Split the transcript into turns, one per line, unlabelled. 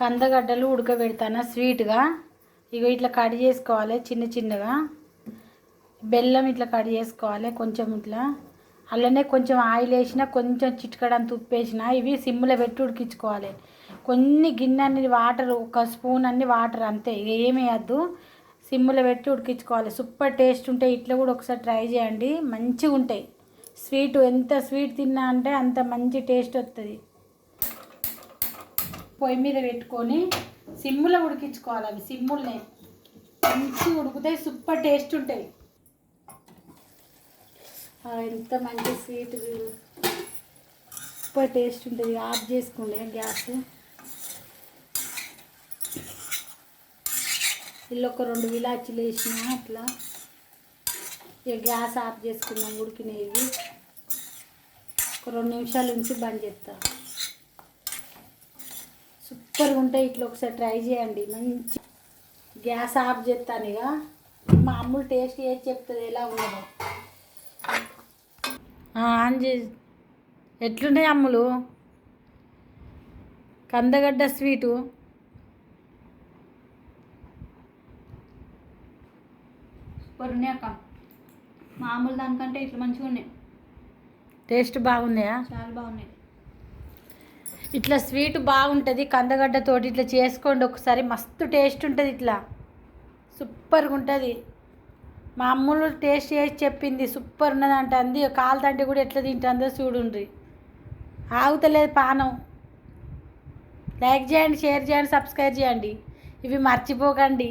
కందగడ్డలు ఉడకబెడతాను? స్వీట్గా? ఇగో ఇట్లా కట్ చేసుకోవాలి చిన్న చిన్నగా. బెల్లం ఇట్లా కట్ చేసుకోవాలి కొంచెం ఇట్లా. అలానే కొంచెం ఆయిల్ వేసిన కొంచెం చిటికడంత ఉప్పు వేసిన ఇవి సిమ్లో పెట్టి ఉడికించుకోవాలి. కొన్ని గిన్నె అన్ని వాటర్ ఒక స్పూన్ అన్ని వాటర్ అంతే. ఇక ఏమేయద్దు వేయద్దు. సిమ్లో పెట్టి ఉడికించుకోవాలి. సూపర్ టేస్ట్ ఉంటాయి. ఇట్లా కూడా ఒకసారి ట్రై చేయండి. మంచిగా ఉంటాయి స్వీట్ ఎంత స్వీట్ తిన్నా అంటే అంత మంచి టేస్ట్ వస్తుంది పొయ్యి మీద పెట్టుకొని సిమ్ములో ఉడికించుకోవాలి అవి సిమ్ముల్నే. మంచిగా ఉడుకుతాయి సూపర్ టేస్ట్ ఉంటాయి. ఎంత మంచి స్వీట్ సూపర్ టేస్ట్ ఉంటుంది ఆఫ్ చేసుకోండి గ్యాస్. ఇల్లు ఒక రెండు విలాచీలు వేసిన అట్లా. ఇక గ్యాస్ ఆఫ్ చేసుకున్నాం ఉడికినవి. ఒక రెండు నిమిషాలు ఉంచి బంద్ చేస్తాను సూపర్గా ఉంటాయి ఇట్లా ఒకసారి ట్రై చేయండి. మంచి గ్యాస్ ఆఫ్ చేస్తాను ఇక. మామూలు టేస్ట్ చేసి చెప్తుంది ఎలా ఆ, ఆన్ చే ఎట్లున్నాయి అమ్ములు? కందగడ్డ స్వీటు.
సూపర్ ఉన్నాయి అక్క. మామూలు దానికంటే ఇట్లా మంచిగా ఉన్నాయి
టేస్ట్ బాగున్నాయా?
చాలా బాగున్నాయి.
ఇట్లా స్వీట్ బాగుంటుంది కందగడ్డతోటి ఇట్లా చేసుకోండి ఒకసారి మస్తు టేస్ట్ ఉంటుంది ఇట్లా. సూపర్గా ఉంటుంది మా అమ్ములు టేస్ట్ చేసి చెప్పింది సూపర్ ఉన్నది అంది కాలుతంటే కూడా ఎట్లా తింటుందో చూడుండ్రి. ఆగుతలేదు పానం. లైక్ చేయండి షేర్ చేయండి సబ్స్క్రైబ్ చేయండి. ఇవి మర్చిపోకండి.